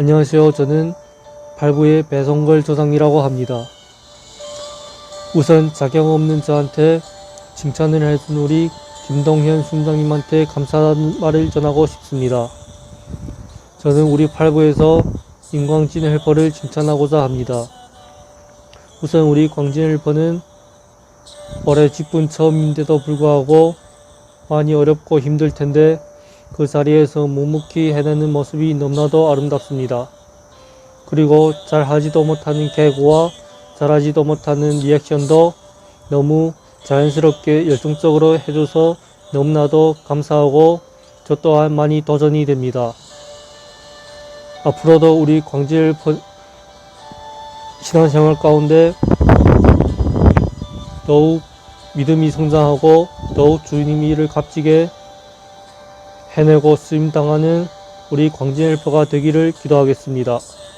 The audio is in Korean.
안녕하세요. 저는 발부의 배성걸 조상이라고 합니다. 우선 자격 없는 저한테 칭찬을 해준 우리 김동현 순장님한테 감사하다는 말을 전하고 싶습니다. 저는 우리 팔부에서 인광진 헬퍼를 칭찬하고자 합니다. 우선 우리 광진 헬퍼는 올해 직분 처음인데도 불구하고 많이 어렵고 힘들 텐데 그 자리에서 묵묵히 해내는 모습이 너무나도 아름답습니다. 그리고 잘하지도 못하는 개그와 잘하지도 못하는 리액션도 너무 자연스럽게 열정적으로 해줘서 너무나도 감사하고 저 또한 많이 도전이 됩니다. 앞으로도 우리 광질 퍼- 신앙생활 가운데 더욱 믿음이 성장하고 더욱 주님 일을 값지게 해내고 쓰임 당하는 우리 광진 헬퍼가 되기를 기도하겠습니다.